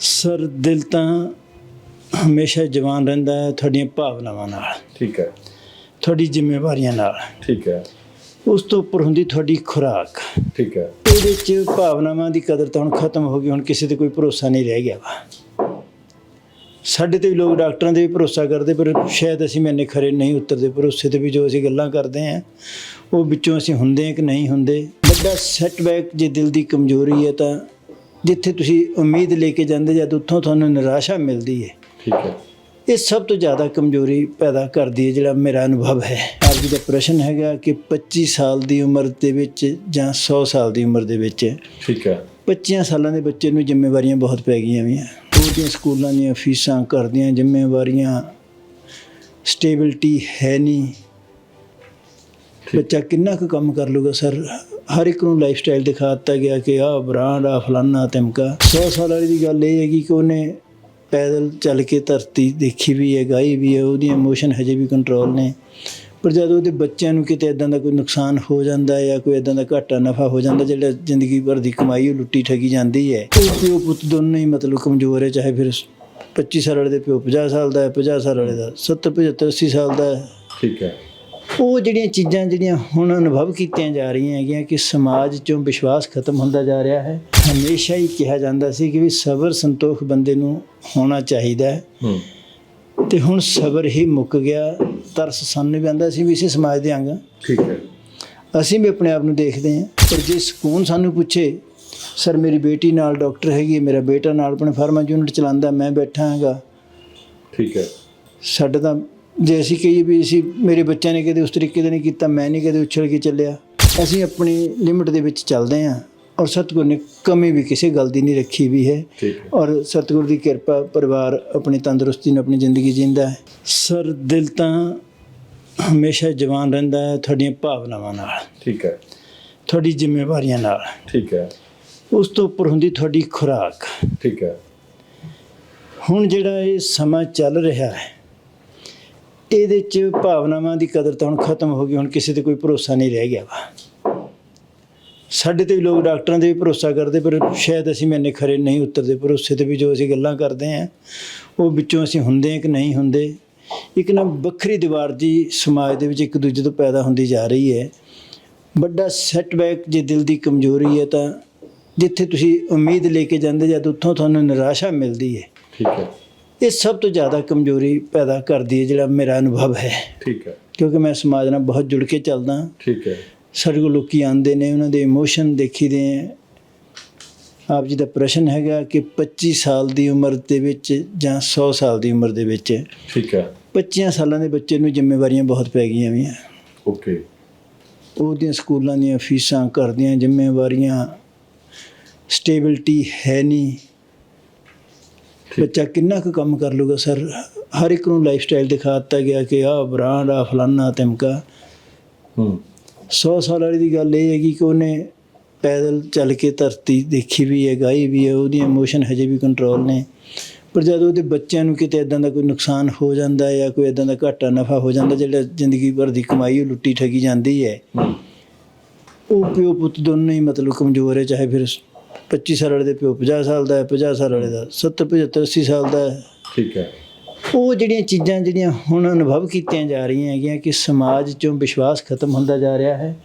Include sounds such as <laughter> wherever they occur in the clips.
Sir ਦਿਲ ਤਾਂ ਹਮੇਸ਼ਾ ਜਵਾਨ ਰਹਿੰਦਾ ਹੈ ਤੁਹਾਡੀਆਂ ਭਾਵਨਾਵਾਂ ਨਾਲ। ਠੀਕ ਹੈ। ਤੁਹਾਡੀ ਜ਼ਿੰਮੇਵਾਰੀਆਂ ਨਾਲ। ਠੀਕ ਹੈ। ਉਸ ਤੋਂ ਉੱਪਰ ਹੁੰਦੀ ਤੁਹਾਡੀ ਖੁਰਾਕ। ਠੀਕ ਹੈ। ਇਹਦੇ ਚ ਭਾਵਨਾਵਾਂ ਦੀ ਕਦਰ ਤਾਂ ਹੁਣ ਖਤਮ ਹੋ ਗਈ ਹੁਣ ਕਿਸੇ ਤੇ ਕੋਈ ਭਰੋਸਾ ਨਹੀਂ ਰਹਿ ਗਿਆ ਵਾ। ਸਾਡੇ ਤੇ ਵੀ ਲੋਕ ਡਾਕਟਰਾਂ ਤੇ ਵੀ ਭਰੋਸਾ ਕਰਦੇ ਪਰ ਸ਼ਾਇਦ ਅਸੀਂ ਮੈਨੇ ਖਰੇ ਨਹੀਂ ਉਤਰਦੇ। ਭਰੋਸੇ ਤੇ ਵੀ ਜੋ ਅਸੀਂ ਗੱਲਾਂ ਕਰਦੇ ਆਂ ਉਹ ਵਿੱਚੋਂ ਅਸੀਂ ਹੁੰਦੇ ਹਾਂ ਕਿ ਨਹੀਂ ਹੁੰਦੇ। ਵੱਡਾ ਸੈਟਬੈਕ ਜੇ ਦਿਲ ਦੀ ਕਮਜ਼ੋਰੀ ਹੈ ਤਾਂ ਜਿੱਥੇ ਤੁਸੀਂ ਉਮੀਦ ਲੈ ਕੇ ਜਾਂਦੇ ਜਦ ਉੱਥੋਂ ਤੁਹਾਨੂੰ ਨਿਰਾਸ਼ਾ ਮਿਲਦੀ ਹੈ। ਠੀਕ ਹੈ। ਇਹ ਸਭ ਤੋਂ ਜ਼ਿਆਦਾ ਕਮਜ਼ੋਰੀ ਪੈਦਾ ਕਰਦੀ ਹੈ ਜਿਹੜਾ ਮੇਰਾ ਅਨੁਭਵ ਹੈ। ਆਪ ਜੀ ਦਾ ਪ੍ਰਸ਼ਨ ਹੈਗਾ ਕਿ 25 ਸਾਲ ਦੀ ਉਮਰ ਦੇ ਵਿੱਚ ਜਾਂ 100 ਸਾਲ ਦੀ ਉਮਰ ਦੇ ਵਿੱਚ ਠੀਕ ਹੈ। 25 ਸਾਲਾਂ ਦੇ ਬੱਚੇ ਨੂੰ ਜ਼ਿੰਮੇਵਾਰੀਆਂ ਬਹੁਤ ਪੈ ਗਈਆਂ ਵੀਆਂ ਉਹਦੀਆਂ ਸਕੂਲਾਂ ਦੀਆਂ ਫੀਸਾਂ ਘਰ ਦੀਆਂ ਜ਼ਿੰਮੇਵਾਰੀਆਂ ਸਟੇਬਿਲਟੀ ਹੈ ਨਹੀਂ। ਬੱਚਾ ਕਿੰਨਾ ਕੁ ਕੰਮ ਕਰ ਲੂਗਾ ਸਰ? ਹਰ ਇੱਕ ਨੂੰ ਲਾਈਫ ਸਟਾਈਲ ਦਿਖਾ ਦਿੱਤਾ ਗਿਆ ਕਿ ਆਹ ਬ੍ਰਾਂਡ ਆ ਫਲਾਨਾ ਤਿਮਕਾ। 100 ਸਾਲ ਵਾਲੀ ਦੀ ਗੱਲ ਇਹ ਹੈਗੀ ਕਿ ਉਹਨੇ ਪੈਦਲ ਚੱਲ ਕੇ ਧਰਤੀ ਦੇਖੀ ਵੀ ਹੈ ਗਾਈ ਵੀ ਹੈ ਉਹਦੀ ਇਮੋਸ਼ਨ ਹਜੇ ਵੀ ਕੰਟਰੋਲ ਨੇ। ਪਰ ਜਦੋਂ ਉਹਦੇ ਬੱਚਿਆਂ ਨੂੰ ਕਿਤੇ ਇਦਾਂ ਦਾ ਕੋਈ ਨੁਕਸਾਨ ਹੋ ਜਾਂਦਾ ਹੈ ਜਾਂ ਕੋਈ ਇਦਾਂ ਦਾ ਘਾਟਾ ਨਫਾ ਹੋ ਜਾਂਦਾ ਜਿਹੜਾ ਜ਼ਿੰਦਗੀ ਭਰ ਦੀ ਕਮਾਈ ਉਹ ਲੁੱਟੀ ਠੱਗੀ ਜਾਂਦੀ ਹੈ ਉਹ ਪਿਓ ਪੁੱਤ ਦੋਨੋਂ ਹੀ ਮਤਲਬ ਕਮਜ਼ੋਰ ਹੈ ਚਾਹੇ ਫਿਰ 25 ਸਾਲ ਵਾਲੇ ਦੇ ਪਿਓ 50 ਸਾਲ ਦਾ ਹੈ 50 ਸਾਲ ਵਾਲੇ ਦਾ 70 75 80 ਸਾਲ ਦਾ ਹੈ। ਠੀਕ ਹੈ। ਉਹ ਜਿਹੜੀਆਂ ਚੀਜ਼ਾਂ ਜਿਹੜੀਆਂ ਹੁਣ ਅਨੁਭਵ ਕੀਤੀਆਂ ਜਾ ਰਹੀਆਂ ਹੈਗੀਆਂ ਕਿ ਸਮਾਜ ਚੋਂ ਵਿਸ਼ਵਾਸ ਖਤਮ ਹੁੰਦਾ ਜਾ ਰਿਹਾ ਹੈ ਹਮੇਸ਼ਾ ਹੀ ਕਿਹਾ ਜਾਂਦਾ ਸੀ ਕਿ ਵੀ ਸਬਰ ਸੰਤੋਖ ਬੰਦੇ ਨੂੰ ਹੋਣਾ ਚਾਹੀਦਾ ਹੈ। ਤੇ ਹੁਣ ਸਬਰ ਹੀ ਮੁੱਕ ਗਿਆ ਤਰਸ ਸਾਨੂੰ ਵੀ ਆਂਦਾ ਸੀ ਵੀ ਇਸੇ ਸਮਾਜ ਦੇ ਅੰਗ। ਠੀਕ ਹੈ। ਅਸੀਂ ਵੀ ਆਪਣੇ ਆਪ ਨੂੰ ਦੇਖਦੇ ਹਾਂ ਪਰ ਜੇ ਸਕੂਨ ਸਾਨੂੰ ਪੁੱਛੇ ਸਰ ਮੇਰੀ ਬੇਟੀ ਨਾਲ ਡਾਕਟਰ ਹੈਗੀ ਹੈ, ਮੇਰਾ ਬੇਟਾ ਨਾਲ ਆਪਣੇ ਫਾਰਮਾ ਯੂਨਿਟ ਚਲਾਉਂਦਾ ਮੈਂ ਬੈਠਾ ਹਾਂਗਾ। ਠੀਕ ਹੈ। ਸਾਡਾ ਤਾਂ ਜੇ ਅਸੀਂ ਕਹੀਏ ਵੀ ਅਸੀਂ ਮੇਰੇ ਬੱਚਿਆਂ ਨੇ ਕਦੇ ਉਸ ਤਰੀਕੇ ਦਾ ਨਹੀਂ ਕੀਤਾ ਮੈਂ ਨਹੀਂ ਕਦੇ ਉਛਲ ਕੇ ਚੱਲਿਆ। ਅਸੀਂ ਆਪਣੀ ਲਿਮਿਟ ਦੇ ਵਿੱਚ ਚੱਲਦੇ ਹਾਂ ਔਰ ਸਤਿਗੁਰ ਨੇ ਕਮੀ ਵੀ ਕਿਸੇ ਗੱਲ ਦੀ ਨਹੀਂ ਰੱਖੀ ਵੀ ਹੈ। ਔਰ ਸਤਿਗੁਰ ਦੀ ਕਿਰਪਾ ਪਰਿਵਾਰ ਆਪਣੀ ਤੰਦਰੁਸਤੀ ਨਾਲ ਆਪਣੀ ਜ਼ਿੰਦਗੀ ਜਿੰਦਾ ਹੈ। ਸਰ ਦਿਲ ਤਾਂ ਹਮੇਸ਼ਾ ਜਵਾਨ ਰਹਿੰਦਾ ਹੈ ਤੁਹਾਡੀਆਂ ਭਾਵਨਾਵਾਂ ਨਾਲ। ਠੀਕ ਹੈ। ਤੁਹਾਡੀ ਜ਼ਿੰਮੇਵਾਰੀਆਂ ਨਾਲ। ਠੀਕ ਹੈ। ਉਸ ਤੋਂ ਉੱਪਰ ਹੁੰਦੀ ਤੁਹਾਡੀ ਖੁਰਾਕ। ਠੀਕ ਹੈ। ਹੁਣ ਜਿਹੜਾ ਇਹ ਸਮਾਂ ਚੱਲ ਰਿਹਾ ਹੈ ਇਹਦੇ ਚ ਭਾਵਨਾਵਾਂ ਦੀ ਕਦਰ ਤਾਂ ਹੁਣ ਖਤਮ ਹੋ ਗਈ, ਹੁਣ ਕਿਸੇ ਤੇ ਕੋਈ ਭਰੋਸਾ ਨਹੀਂ ਰਹਿ ਗਿਆ ਵਾ। ਸਾਡੇ ਤੇ ਵੀ ਲੋਕ ਡਾਕਟਰਾਂ ਤੇ ਵੀ ਭਰੋਸਾ ਕਰਦੇ, ਪਰ ਸ਼ਾਇਦ ਅਸੀਂ ਮੈਨੇ ਖਰੇ ਨਹੀਂ ਉਤਰਦੇ। ਭਰੋਸੇ ਤੇ ਵੀ ਜੋ ਅਸੀਂ ਗੱਲਾਂ ਕਰਦੇ ਆਂ ਉਹ ਵਿੱਚੋਂ ਅਸੀਂ ਹੁੰਦੇ ਹਾਂ ਕਿ ਨਹੀਂ ਹੁੰਦੇ। ਇੱਕ ਨਾ ਵੱਖਰੀ ਦੀਵਾਰ ਜੀ ਸਮਾਜ ਦੇ ਵਿੱਚ ਇੱਕ ਦੂਜੇ ਤੋਂ ਪੈਦਾ ਹੁੰਦੀ ਜਾ ਰਹੀ ਹੈ। ਵੱਡਾ ਸੈਟਬੈਕ ਜੇ ਦਿਲ ਦੀ ਕਮਜ਼ੋਰੀ ਹੈ ਤਾਂ ਜਿੱਥੇ ਤੁਸੀਂ ਉਮੀਦ ਲੈ ਕੇ ਜਾਂਦੇ ਜਦ ਉੱਥੋਂ ਤੁਹਾਨੂੰ ਨਿਰਾਸ਼ਾ ਮਿਲਦੀ ਹੈ। ਠੀਕ ਹੈ। ਇਹ ਸਭ ਤੋਂ ਜ਼ਿਆਦਾ ਕਮਜ਼ੋਰੀ ਪੈਦਾ ਕਰਦੀ ਹੈ ਜਿਹੜਾ ਮੇਰਾ ਅਨੁਭਵ ਹੈ। ਠੀਕ ਹੈ। ਕਿਉਂਕਿ ਮੈਂ ਸਮਾਜ ਨਾਲ ਬਹੁਤ ਜੁੜ ਕੇ ਚੱਲਦਾ। ਠੀਕ ਹੈ। ਸਾਡੇ ਕੋਲ ਲੋਕੀ ਆਉਂਦੇ ਨੇ ਉਹਨਾਂ ਦੇ ਇਮੋਸ਼ਨ ਦੇਖੀਦੇ ਹੈ ਆਪ ਜੀ ਦਾ ਪ੍ਰਸ਼ਨ ਹੈਗਾ ਕਿ 25 ਸਾਲ ਦੀ ਉਮਰ ਦੇ ਵਿੱਚ ਜਾਂ 100 ਸਾਲ ਦੀ ਉਮਰ ਦੇ ਵਿੱਚ ਠੀਕ ਹੈ। 25 ਸਾਲਾਂ ਦੇ ਬੱਚੇ ਨੂੰ ਜ਼ਿੰਮੇਵਾਰੀਆਂ ਬਹੁਤ ਪੈ ਗਈਆਂ ਵੀਆਂ। ਓਕੇ ਉਹਦੀਆਂ ਸਕੂਲਾਂ ਦੀਆਂ ਫੀਸਾਂ ਘਰ ਦੀਆਂ ਜ਼ਿੰਮੇਵਾਰੀਆਂ ਸਟੇਬਿਲਟੀ ਹੈ ਨਹੀਂ। ਬੱਚਾ ਕਿੰਨਾ ਕੁ ਕੰਮ ਕਰ ਲੂਗਾ ਸਰ? ਹਰ ਇੱਕ ਨੂੰ ਲਾਈਫ ਸਟਾਈਲ ਦਿਖਾ ਦਿੱਤਾ ਗਿਆ ਕਿ ਆਹ ਬ੍ਰਾਂਡ ਆ ਫਲਾਨਾ ਤਿਮਕਾ। ਹੂੰ। 100 ਸਾਲ ਵਾਲੀ ਦੀ ਗੱਲ ਇਹ ਹੈਗੀ ਕਿ ਉਹਨੇ ਪੈਦਲ ਚੱਲ ਕੇ ਧਰਤੀ ਦੇਖੀ ਵੀ ਹੈ ਗਾਈ ਵੀ ਹੈ ਉਹਦੀ ਇਮੋਸ਼ਨ ਹਜੇ ਵੀ ਕੰਟਰੋਲ ਨੇ। ਪਰ ਜਦੋਂ ਉਹਦੇ ਬੱਚਿਆਂ ਨੂੰ ਕਿਤੇ ਇਦਾਂ ਦਾ ਕੋਈ ਨੁਕਸਾਨ ਹੋ ਜਾਂਦਾ ਹੈ ਜਾਂ ਕੋਈ ਇਦਾਂ ਦਾ ਘਾਟਾ ਨਫਾ ਹੋ ਜਾਂਦਾ ਜਿਹੜਾ ਜ਼ਿੰਦਗੀ ਭਰ ਦੀ ਕਮਾਈ ਉਹ ਲੁੱਟੀ ਠੱਗੀ ਜਾਂਦੀ ਹੈ ਹੂੰ। ਉਹ ਪਿਓ ਪੁੱਤ ਦੋਨੋਂ ਹੀ ਮਤਲਬ ਕਮਜ਼ੋਰ ਹੈ ਚਾਹੇ ਫਿਰ 25 ਸਾਲ ਵਾਲੇ ਦੇ ਪਿਓ 50 ਸਾਲ ਦਾ ਹੈ 50 ਸਾਲ ਵਾਲੇ ਦਾ 70 75 80 ਸਾਲ ਦਾ ਹੈ। ਠੀਕ ਹੈ। ਉਹ ਜਿਹੜੀਆਂ ਚੀਜ਼ਾਂ ਜਿਹੜੀਆਂ ਹੁਣ ਅਨੁਭਵ ਕੀਤੀਆਂ ਜਾ ਰਹੀਆਂ ਹੈਗੀਆਂ ਕਿ ਸਮਾਜ ਚੋਂ ਵਿਸ਼ਵਾਸ ਖਤਮ ਹੁੰਦਾ ਜਾ ਰਿਹਾ ਹੈ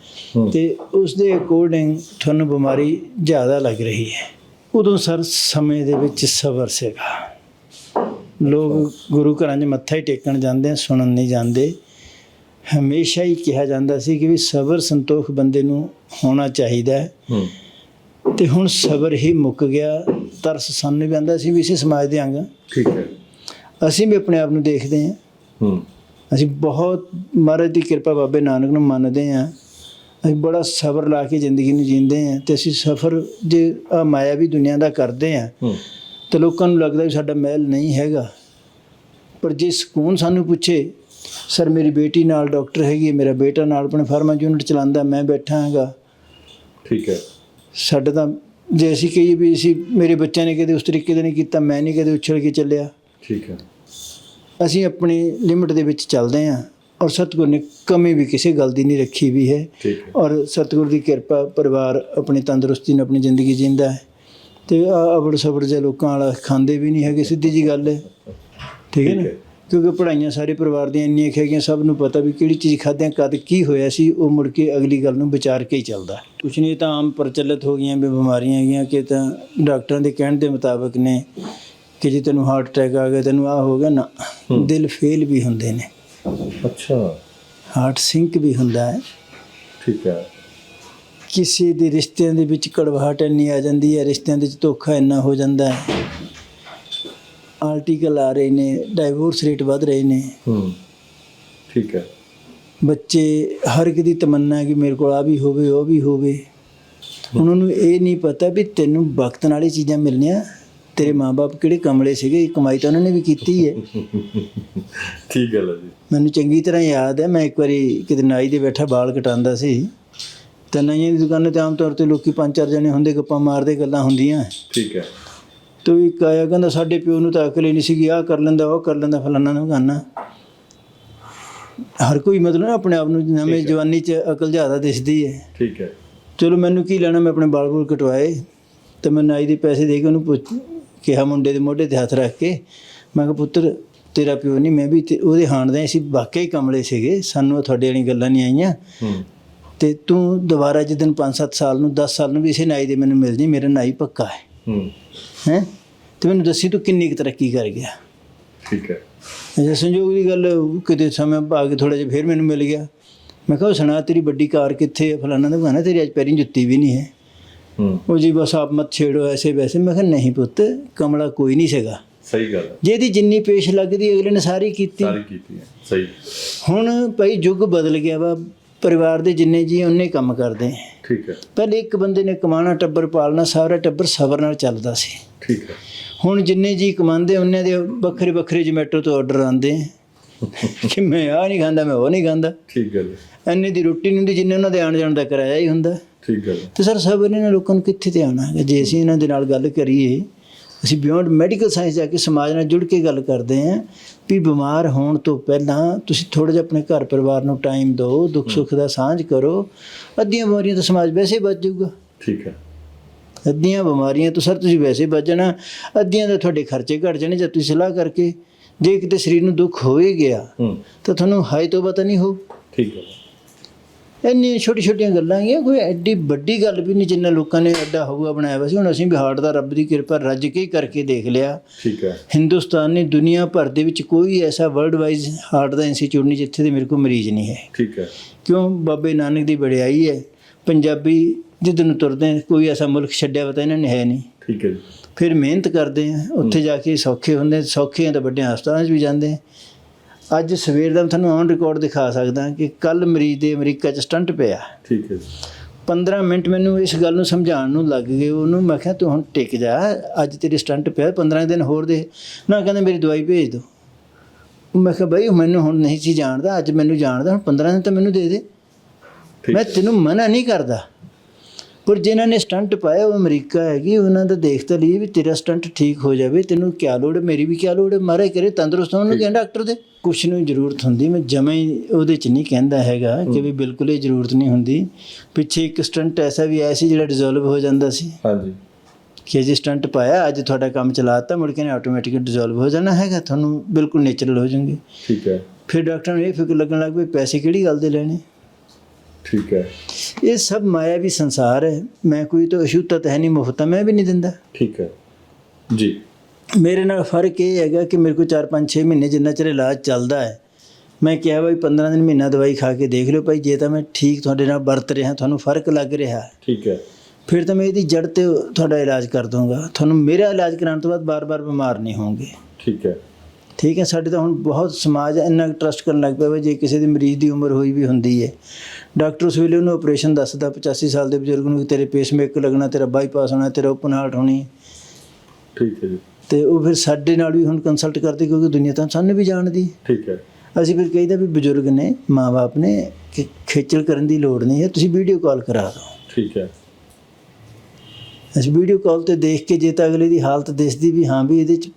ਤੇ ਉਸ ਦੇ ਅਕੋਰਡਿੰਗ ਤੁਹਾਨੂੰ ਬਿਮਾਰੀ ਜ਼ਿਆਦਾ ਲੱਗ ਰਹੀ ਹੈ। ਉਦੋਂ ਸਰ ਸਮੇਂ ਦੇ ਵਿੱਚ ਸਬਰ ਸੀਗਾ। ਲੋਕ ਗੁਰੂ ਘਰਾਂ 'ਚ ਮੱਥਾ ਹੀ ਟੇਕਣ ਜਾਂਦੇ ਆ ਸੁਣਨ ਨਹੀਂ ਜਾਂਦੇ। ਹਮੇਸ਼ਾ ਹੀ ਕਿਹਾ ਜਾਂਦਾ ਸੀ ਕਿ ਵੀ ਸਬਰ ਸੰਤੋਖ ਬੰਦੇ ਨੂੰ ਹੋਣਾ ਚਾਹੀਦਾ ਹੂੰ। ਤੇ ਹੁਣ ਸਬਰ ਹੀ ਮੁੱਕ ਗਿਆ ਤਰਸ ਸਾਨੂੰ ਵੀ ਆਂਦਾ ਸੀ ਵੀ ਇਸੇ ਸਮਾਜ ਦੇ ਅੰਗ। ਠੀਕ ਹੈ। ਅਸੀਂ ਵੀ ਆਪਣੇ ਆਪ ਨੂੰ ਦੇਖਦੇ ਹਾਂ। ਹੂੰ। ਅਸੀਂ ਬਹੁਤ ਮਹਾਰਾਜ ਦੀ ਕਿਰਪਾ ਬਾਬੇ ਨਾਨਕ ਨੂੰ ਮੰਨਦੇ ਹਾਂ। ਅਸੀਂ ਬੜਾ ਸਬਰ ਲਾ ਕੇ ਜ਼ਿੰਦਗੀ ਨੂੰ ਜੀਂਦੇ ਹਾਂ ਤੇ ਅਸੀਂ ਸਫਰ ਜੇ ਆ ਮਾਇਆ ਵੀ ਦੁਨੀਆ ਦਾ ਕਰਦੇ ਹਾਂ ਹੂੰ। ਤੇ ਲੋਕਾਂ ਨੂੰ ਲੱਗਦਾ ਵੀ ਸਾਡਾ ਮਹਿਲ ਨਹੀਂ ਹੈਗਾ। ਪਰ ਜੇ ਸਕੂਨ ਸਾਨੂੰ ਪੁੱਛੇ ਸਰ ਮੇਰੀ ਬੇਟੀ ਨਾਲ ਡਾਕਟਰ ਹੈਗੀ ਹੈ, ਮੇਰਾ ਬੇਟਾ ਨਾਲ ਆਪਣੇ ਫਾਰਮਾ ਯੂਨਿਟ ਚਲਾਉਂਦਾ ਮੈਂ ਬੈਠਾ ਹਾਂਗਾ। ਠੀਕ ਹੈ। ਸਾਡਾ ਤਾਂ ਜੇ ਅਸੀਂ ਕਹੀਏ ਵੀ ਅਸੀਂ ਮੇਰੇ ਬੱਚਿਆਂ ਨੇ ਕਦੇ ਉਸ ਤਰੀਕੇ ਦਾ ਨਹੀਂ ਕੀਤਾ ਮੈਂ ਨਹੀਂ ਕਦੇ ਉਛਲ ਕੇ ਚੱਲਿਆ। ਠੀਕ ਹੈ। ਅਸੀਂ ਆਪਣੀ ਲਿਮਿਟ ਦੇ ਵਿੱਚ ਚੱਲਦੇ ਹਾਂ ਔਰ ਸਤਿਗੁਰ ਨੇ ਕਮੀ ਵੀ ਕਿਸੇ ਗੱਲ ਦੀ ਨਹੀਂ ਰੱਖੀ ਵੀ ਹੈ। ਔਰ ਸਤਿਗੁਰ ਦੀ ਕਿਰਪਾ ਪਰਿਵਾਰ ਆਪਣੀ ਤੰਦਰੁਸਤੀ ਨਾਲ ਆਪਣੀ ਜ਼ਿੰਦਗੀ ਜਿੰਦਾ ਹੈ। ਤੇ ਅਬੜ ਸਬੜ ਜੇ ਲੋਕਾਂ ਵਾਲਾ ਖਾਂਦੇ ਵੀ ਨਹੀਂ ਹੈਗੇ ਸਿੱਧੀ ਜੀ ਗੱਲ ਹੈ। ਠੀਕ ਹੈ ਨਾ। ਕਿਉਂਕਿ ਪੜਾਈਆਂ ਸਾਰੇ ਪਰਿਵਾਰ ਦੀਆਂ ਇੰਨੀਆਂ ਕੁ ਹੈਗੀਆਂ ਸਭ ਨੂੰ ਪਤਾ ਵੀ ਕਿਹੜੀ ਚੀਜ਼ ਖਾਦਿਆਂ ਕਦ ਕੀ ਹੋਇਆ ਸੀ ਉਹ ਮੁੜ ਕੇ ਅਗਲੀ ਗੱਲ ਨੂੰ ਵਿਚਾਰ ਕੇ ਹੀ ਚੱਲਦਾ। ਕੁਛ ਨਹੀਂ ਤਾਂ ਆਮ ਪ੍ਰਚਲਿਤ ਹੋ ਗਈਆਂ ਵੀ ਬਿਮਾਰੀਆਂ ਹੈਗੀਆਂ ਕਿ ਤਾਂ ਡਾਕਟਰਾਂ ਦੇ ਕਹਿਣ ਦੇ ਮੁਤਾਬਕ ਨੇ ਕਿ ਜੇ ਤੈਨੂੰ ਹਾਰਟ ਅਟੈਕ ਆ ਗਿਆ ਤੈਨੂੰ ਆ ਹੋ ਗਿਆ ਨਾ ਦਿਲ ਫੇਲ ਵੀ ਹੁੰਦੇ ਨੇ। ਅੱਛਾ। ਹਾਰਟ ਸਿੰਕ ਵੀ ਹੁੰਦਾ ਹੈ। ਠੀਕ ਹੈ। ਕਿਸੇ ਦੇ ਰਿਸ਼ਤਿਆਂ ਦੇ ਵਿੱਚ ਕੜਵਾਹਟ ਇੰਨੀ ਆ ਜਾਂਦੀ ਹੈ ਰਿਸ਼ਤਿਆਂ ਦੇ ਵਿੱਚ ਧੋਖਾ ਇੰਨਾ ਹੋ ਜਾਂਦਾ ਹੈ। ਆਰਟੀਕਲ ਆ ਰਹੇ ਨੇ ਡਾਈਵੋਰਸ ਰੇਟ ਵੱਧ ਰਹੇ ਨੇ। ਹੂੰ ਠੀਕ ਹੈ। ਬੱਚੇ ਹਰ ਇੱਕ ਦੀ ਤਮੰਨਾ ਹੈ ਕਿ ਮੇਰੇ ਕੋਲ ਆ ਵੀ ਹੋਵੇ ਉਹ ਵੀ ਹੋਵੇ। ਉਹਨਾਂ ਨੂੰ ਇਹ ਨਹੀਂ ਪਤਾ ਵੀ ਤੈਨੂੰ ਵਕਤ ਨਾਲ ਹੀ ਚੀਜ਼ਾਂ ਮਿਲਣੀਆਂ। ਤੇਰੇ ਮਾਪੇ ਕਿਹੜੇ ਕਮਲੇ ਸੀਗੇ ਕਮਾਈ ਤਾਂ ਉਹਨਾਂ ਨੇ ਵੀ ਕੀਤੀ ਹੈ। <laughs> ਠੀਕ ਗੱਲ ਹੈ ਜੀ। ਮੈਨੂੰ ਚੰਗੀ ਤਰ੍ਹਾਂ ਯਾਦ ਹੈ ਮੈਂ ਇੱਕ ਵਾਰੀ ਕਿਤੇ ਨਾਈ ਦੇ ਬੈਠਾ ਵਾਲ ਕਟਾਉਂਦਾ ਸੀ। ਤਾਂ ਨਾਈਆਂ ਦੀ ਦੁਕਾਨ ਤੇ ਆਮ ਤੌਰ ਤੇ ਲੋਕੀ ਪੰਜ ਚਾਰ ਜਣੇ ਹੁੰਦੇ ਗੱਪਾਂ ਮਾਰਦੇ ਗੱਲਾਂ ਹੁੰਦੀਆਂ। ਠੀਕ ਹੈ। ਤੋ ਇੱਕ ਆਇਆ ਕਹਿੰਦਾ ਸਾਡੇ ਪਿਓ ਨੂੰ ਤਾਂ ਅਕਲ ਹੀ ਨਹੀਂ ਸੀਗੀ ਆਹ ਕਰ ਲੈਂਦਾ ਉਹ ਕਰ ਲੈਂਦਾ ਫਲਾਨਾ ਨੂੰ ਗਾਨਾ ਹਰ ਕੋਈ ਮਤਲਬ ਆਪਣੇ ਆਪ ਨੂੰ ਨਵੇਂ ਜਵਾਨੀ 'ਚ ਅਕਲ ਜ਼ਿਆਦਾ ਦਿਸਦੀ ਹੈ। ਠੀਕ ਹੈ। ਚਲੋ ਮੈਨੂੰ ਕੀ ਲੈਣਾ ਮੈਂ ਆਪਣੇ ਬਾਲ ਬੂਲ ਕਟਵਾਏ ਤੇ ਮੈਂ ਨਾਈ ਦੇ ਪੈਸੇ ਦੇ ਕੇ ਉਹਨੂੰ ਪੁੱਛ ਕਿਹਾ ਮੁੰਡੇ ਦੇ ਮੋਢੇ ਤੇ ਹੱਥ ਰੱਖ ਕੇ ਮੈਂ ਕਿਹਾ ਪੁੱਤਰ ਤੇਰਾ ਪਿਓ ਨਹੀਂ ਮੈਂ ਵੀ ਉਹਦੇ ਹਾਣਦੇ ਅਸੀਂ ਵਾਕਈ ਕਮਲੇ ਸੀਗੇ ਸਾਨੂੰ ਤੁਹਾਡੇ ਵਾਲੀਆਂ ਗੱਲਾਂ ਨਹੀਂ ਆਈਆਂ। ਹੂੰ। ਤੇ ਤੂੰ ਦੁਬਾਰਾ ਜਿੱਦਨ 5-7 ਸਾਲ ਨੂੰ 10 ਸਾਲ ਨੂੰ ਵੀ ਇਸੇ ਨਾਈ ਦੇ ਮੈਨੂੰ ਮਿਲ ਜੀ ਮੇਰਾ ਨਾਈ ਪੱਕਾ ਹੈ। ਹੂੰ। ਹੈ? ਤੇ ਮੈਨੂੰ ਦੱਸੀ ਤੂੰ ਕਿੰਨੀ ਕੁ ਤਰੱਕੀ ਕਰ ਗਿਆ। ਠੀਕ ਹੈ। ਜੇ ਸੰਜੋਗ ਦੀ ਗੱਲ ਕਿਤੇ ਸਮੇਂ ਕੇ ਥੋੜਾ ਜਿਹਾ ਫੇਰ ਮੈਨੂੰ ਮਿਲ ਗਿਆ। ਮੈਂ ਕਿਹਾ ਸੁਣਾ ਤੇਰੀ ਵੱਡੀ ਕਾਰ ਕਿੱਥੇ ਹੈ ਫਲਾਣਾ ਦਾ ਬਹਾਨਾ ਤੇਰੀ ਅੱਜ ਪੈਰੀਂ ਜੁੱਤੀ ਵੀ ਨਹੀਂ ਹੈ। ਹੂੰ। ਉਹ ਜੀ ਬਸ ਆਪ ਮਤ ਛੇੜੋ ਐਸੇ ਵੈਸੇ। ਮੈਂ ਕਿਹਾ ਨਹੀਂ ਪੁੱਤ ਕਮਲਾ ਕੋਈ ਨਹੀਂ ਸੀਗਾ। ਸਹੀ ਗੱਲ ਹੈ। ਜਿਹਦੀ ਜਿੰਨੀ ਪੇਸ਼ ਲੱਗਦੀ ਅਗਲੇ ਨੇ ਸਾਰੀ ਕੀਤੀ। ਸਾਰੀ ਕੀਤੀ ਹੈ। ਸਹੀ। ਹੁਣ ਭਾਈ ਯੁੱਗ ਬਦਲ ਗਿਆ ਵਾ। ਪਰਿਵਾਰ ਦੇ ਜਿੰਨੇ ਜੀ ਉਹਨੇ ਕੰਮ ਕਰਦੇ ਠੀਕ ਹੈ। ਪਹਿਲੇ ਇੱਕ ਬੰਦੇ ਨੇ ਕਮਾਣਾ ਟੱਬਰ ਪਾਲਣਾ ਸਾਰਾ ਟੱਬਰ ਸਬਰ ਨਾਲ ਚੱਲਦਾ ਸੀ। ਠੀਕ ਹੈ। ਹੁਣ ਜਿੰਨੇ ਜੀ ਕਮਾਉਂਦੇ ਉਹਨਾਂ ਦੇ ਵੱਖਰੇ ਵੱਖਰੇ ਜਮੈਟੋ ਤੋਂ ਆਰਡਰ ਆਉਂਦੇ। ਕਿ ਮੈਂ ਆ ਨਹੀਂ ਖਾਂਦਾ ਮੈਂ ਉਹ ਨਹੀਂ ਖਾਂਦਾ। ਠੀਕ ਗੱਲ ਹੈ। ਐਨੇ ਦੀ ਰੋਟੀ ਨਹੀਂ ਹੁੰਦੀ ਜਿੰਨੇ ਉਹਨਾਂ ਦੇ ਆਣ ਜਾਣ ਦਾ ਕਿਰਾਇਆ ਹੀ ਹੁੰਦਾ। ਠੀਕ ਗੱਲ ਹੈ। ਤੇ ਸਰ ਸਭ ਇਹਨਾਂ ਲੋਕਾਂ ਨੂੰ ਕਿੱਥੇ ਤੇ ਆਉਣਾ ਹੈ ਜੇ ਅਸੀਂ ਇਹਨਾਂ ਦੇ ਨਾਲ ਗੱਲ ਕਰੀਏ ਅਸੀਂ ਬਿਯੋਂਡ ਮੈਡੀਕਲ ਸਾਇੰਸ ਜਾ ਕੇ ਸਮਾਜ ਨਾਲ ਜੁੜ ਕੇ ਗੱਲ ਕਰਦੇ ਹਾਂ ਵੀ ਬਿਮਾਰ ਹੋਣ ਤੋਂ ਪਹਿਲਾਂ ਤੁਸੀਂ ਥੋੜਾ ਜਿਹਾ ਆਪਣੇ ਘਰ ਪਰਿਵਾਰ ਨੂੰ ਟਾਈਮ ਦਿਓ ਦੁੱਖ ਸੁੱਖ ਦਾ ਸਾਂਝ ਕਰੋ। ਅੱਧੀਆਂ ਬਿਮਾਰੀਆਂ ਤੋਂ ਸਮਾਜ ਵੈਸੇ ਬਚ ਜਾਊਗਾ। ਠੀਕ ਹੈ। ਅੱਧੀਆਂ ਬਿਮਾਰੀਆਂ ਤੋਂ ਸਰ ਤੁਸੀਂ ਵੈਸੇ ਬਚ ਜਾਣਾ ਅੱਧੀਆਂ ਦਾ ਤੁਹਾਡੇ ਖਰਚੇ ਘਟ ਜਾਣੇ ਜੇ ਤੁਸੀਂ ਸਲਾਹ ਕਰਕੇ। ਜੇ ਕਿਤੇ ਸਰੀਰ ਨੂੰ ਦੁੱਖ ਹੋ ਹੀ। ਗਿਆ ਤਾਂ ਤੁਹਾਨੂੰ ਹਾਈ ਤੋਂ ਪਤਾ ਨਹੀਂ ਹੋ ਠੀਕ ਹੈ। ਇੰਨੀਆਂ ਛੋਟੀ ਛੋਟੀਆਂ ਗੱਲਾਂ ਹੈਗੀਆਂ ਕੋਈ ਐਡੀ ਵੱਡੀ ਗੱਲ ਵੀ ਨਹੀਂ ਜਿੰਨਾ ਲੋਕਾਂ ਨੇ ਐਡਾ ਹਊਆ ਬਣਾਇਆ ਵਾ ਸੀ। ਹੁਣ ਅਸੀਂ ਵੀ ਹਾਰਟ ਦਾ ਰੱਬ ਦੀ ਕਿਰਪਾ ਰੱਜ ਕੇ ਹੀ ਕਰਕੇ ਦੇਖ ਲਿਆ। ਠੀਕ ਹੈ। ਹਿੰਦੁਸਤਾਨ ਨੇ ਦੁਨੀਆ ਭਰ ਦੇ ਵਿੱਚ ਕੋਈ ਐਸਾ ਵਰਲਡ ਵਾਈਜ਼ ਹਾਰਟ ਦਾ ਇੰਸਟੀਚਿਊਟ ਨਹੀਂ ਜਿੱਥੇ ਦੇ ਮੇਰੇ ਕੋਲ ਮਰੀਜ਼ ਨਹੀਂ ਹੈ। ਠੀਕ ਹੈ। ਕਿਉਂ? ਬਾਬੇ ਨਾਨਕ ਦੀ ਵਡਿਆਈ ਹੈ। ਪੰਜਾਬੀ ਜਿੱਦਨ ਨੂੰ ਤੁਰਦੇ ਕੋਈ ਐਸਾ ਮੁਲਕ ਛੱਡਿਆ ਪਤਾ ਇਹਨਾਂ ਨੇ ਹੈ ਨਹੀਂ। ਠੀਕ ਹੈ ਫਿਰ ਮਿਹਨਤ ਕਰਦੇ ਆ ਉੱਥੇ ਜਾ ਕੇ ਸੌਖੇ ਹੁੰਦੇ ਸੌਖੇ ਆ ਤਾਂ ਵੱਡੇ ਹਸਪਤਾਲਾਂ 'ਚ ਵੀ ਜਾਂਦੇ ਆ। ਅੱਜ ਸਵੇਰ ਦਾ ਮੈਂ ਤੁਹਾਨੂੰ ਔਨ ਰਿਕਾਰਡ ਦਿਖਾ ਸਕਦਾ ਕਿ ਕੱਲ ਮਰੀਜ਼ ਦੇ ਅਮਰੀਕਾ 'ਚ ਸਟੰਟ ਪਿਆ। ਠੀਕ ਹੈ ਜੀ। 15 ਮਿੰਟ ਮੈਨੂੰ ਇਸ ਗੱਲ ਨੂੰ ਸਮਝਾਉਣ ਨੂੰ ਲੱਗ ਗਏ ਉਹਨੂੰ ਮੈਂ ਕਿਹਾ ਤੂੰ ਹੁਣ ਟਿਕ ਜਾ ਅੱਜ ਤੇਰੀ ਸਟੰਟ ਪਿਆ 15 ਦਿਨ ਹੋਰ ਦੇ। ਨਾ ਕਹਿੰਦਾ ਮੇਰੀ ਦਵਾਈ ਭੇਜ ਦਿਓ ਮੈਂ ਕਿਹਾ ਬਈ ਮੈਨੂੰ ਹੁਣ ਨਹੀਂ ਸੀ ਜਾਣਦਾ ਅੱਜ ਮੈਨੂੰ ਜਾਣਦਾ ਹੁਣ 15 ਦਿਨ ਤਾਂ ਮੈਨੂੰ ਦੇ ਦੇ। ਮੈਂ ਤੈਨੂੰ ਮਨਾ ਨਹੀਂ ਕਰਦਾ। ਪਰ ਜਿਨ੍ਹਾਂ ਨੇ ਸਟੰਟ ਪਾਇਆ ਉਹ ਅਮਰੀਕਾ ਹੈਗੀ ਉਹਨਾਂ ਦਾ ਦੇਖ ਤਾਂ ਲਈ ਵੀ ਤੇਰਾ ਸਟੰਟ ਠੀਕ ਹੋ ਜਾਵੇ ਤੈਨੂੰ ਕੀ ਲੋੜ ਮੇਰੀ ਵੀ ਕੀ ਲੋੜ ਮਾਰੇ ਕਰੇ ਤੰਦਰੁਸਤ ਹੋਣ ਨੂੰ ਕਹਿੰਦਾ ਡਾਕਟਰ ਦੇ। ਕੁਛ ਨੂੰ ਜ਼ਰੂਰਤ ਹੁੰਦੀ। ਮੈਂ ਜਮਾ ਉਹਦੇ ਚ ਨਹੀਂ ਕਹਿੰਦਾ ਹੈਗਾ ਕਿ ਵੀ ਬਿਲਕੁਲ ਹੀ ਜ਼ਰੂਰਤ ਨਹੀਂ ਹੁੰਦੀ। ਪਿੱਛੇ ਇੱਕ ਸਟੰਟ ਐਸਾ ਵੀ ਆਇਆ ਸੀ ਜਿਹੜਾ ਡਿਸੋਲਵ ਹੋ ਜਾਂਦਾ ਸੀ। ਹਾਂਜੀ। ਕਿ ਜੇ ਸਟੰਟ ਪਾਇਆ ਅੱਜ ਤੁਹਾਡਾ ਕੰਮ ਚਲਾਤਾ ਮੁੜ ਕੇ ਨੇ ਆਟੋਮੈਟਿਕ ਡਿਸੋਲਵ ਹੋ ਜਾਣਾ ਹੈਗਾ। ਤੁਹਾਨੂੰ ਬਿਲਕੁਲ ਨੇਚਰਲ ਹੋ ਜਾਓਗੇ ਠੀਕ ਹੈ। ਫਿਰ ਡਾਕਟਰ ਨੂੰ ਇਹ ਫਿਕਰ ਲੱਗਣ ਲੱਗ ਪਈ ਪੈਸੇ ਕਿਹੜੀ ਗੱਲ ਦੇ ਲੈਣੇ? ਠੀਕ ਹੈ। ਇਹ ਸਭ ਮਾਇਆ ਵੀ ਸੰਸਾਰ ਹੈ। ਮੈਂ ਕੋਈ ਤਾਂ ਅਸ਼ੁੱਧਤਾ ਤਾਂ ਹੈ ਨਹੀਂ ਮੁਫਤ ਮੈਂ ਵੀ ਨਹੀਂ ਦਿੰਦਾ। ਠੀਕ ਹੈ। ਜੀ। ਮੇਰੇ ਨਾਲ ਫ਼ਰਕ ਇਹ ਹੈਗਾ ਕਿ ਮੇਰੇ ਕੋਲ 4 5 6 ਮਹੀਨੇ ਜਿੰਨਾ ਚਿਰ ਇਲਾਜ ਚੱਲਦਾ ਹੈ ਮੈਂ ਕਿਹਾ ਬਈ 15 ਦਿਨ ਮਹੀਨਾ ਦਵਾਈ ਖਾ ਕੇ ਦੇਖ ਲਿਓ ਭਾਈ ਜੇ ਤਾਂ ਮੈਂ ਠੀਕ ਤੁਹਾਡੇ ਨਾਲ ਵਰਤ ਰਿਹਾ ਤੁਹਾਨੂੰ ਫ਼ਰਕ ਲੱਗ ਰਿਹਾ ਠੀਕ ਹੈ। ਫਿਰ ਤਾਂ ਮੈਂ ਇਹਦੀ ਜੜ ਤੇ ਤੁਹਾਡਾ ਇਲਾਜ ਕਰ ਦੂੰਗਾ ਤੁਹਾਨੂੰ ਮੇਰਾ ਇਲਾਜ ਕਰਾਉਣ ਤੋਂ ਬਾਅਦ ਬਾਰ-ਬਾਰ ਬਿਮਾਰ ਨਹੀਂ ਹੋਵੋਗੇ। ਠੀਕ ਹੈ। ਠੀਕ ਹੈ ਸਾਡੇ ਤਾਂ ਹੁਣ ਬਹੁਤ ਸਮਾਜ ਇੰਨਾ ਟਰਸਟ ਕਰਨ ਲੱਗ ਪਿਆ ਵਾ ਜੇ ਕਿਸੇ ਦੀ ਮਰੀਜ਼ ਦੀ ਉਮਰ ਹੋਈ ਵੀ ਹੁੰਦੀ ਹੈ। ਡਾਕਟਰ ਉਸ ਵੇਲੇ ਉਹਨੂੰ ਆਪਰੇਸ਼ਨ ਦੱਸਦਾ 85 ਸਾਲ ਦੇ ਬਜ਼ੁਰਗ ਨੂੰ ਤੇਰੇ ਪੇਸਮੇਕਰ ਲੱਗਣਾ ਤੇਰਾ ਬਾਈਪਾਸ ਹੋਣਾ ਤੇਰਾ ਓਪਨ ਹਾਰਟ ਹੋਣੀ। ਠੀਕ ਹੈ ਜੀ। ਤੇ ਉਹ ਫਿਰ ਸਾਡੇ ਨਾਲ ਵੀ ਹੁਣ ਕੰਸਲਟ ਕਰਦੇ ਕਿਉਂਕਿ ਦੁਨੀਆ ਤਾਂ ਸਾਨੂੰ ਵੀ ਜਾਣਦੀ। ਠੀਕ ਹੈ। ਅਸੀਂ ਫਿਰ ਕਹੀਦਾ ਵੀ ਬਜ਼ੁਰਗ ਨੇ ਮਾਪੇ ਨੇ ਕਿ ਖੇਚਲ ਕਰਨ ਦੀ ਲੋੜ ਨਹੀਂ ਹੈ ਤੁਸੀਂ ਵੀਡੀਓ ਕਾਲ ਕਰਾ ਦਿਓ। ਠੀਕ ਹੈ। ਅਸੀਂ ਵੀਡੀਓ ਕਾਲ ਤੇ ਦੇਖ ਕੇ ਜੇ ਤਾਂ ਅਗਲੇ ਦੀ ਹਾਲਤ ਦਿਸਦੀ ਵੀ ਹਾਂ ਵੀ ਇਹਦੇ ਚ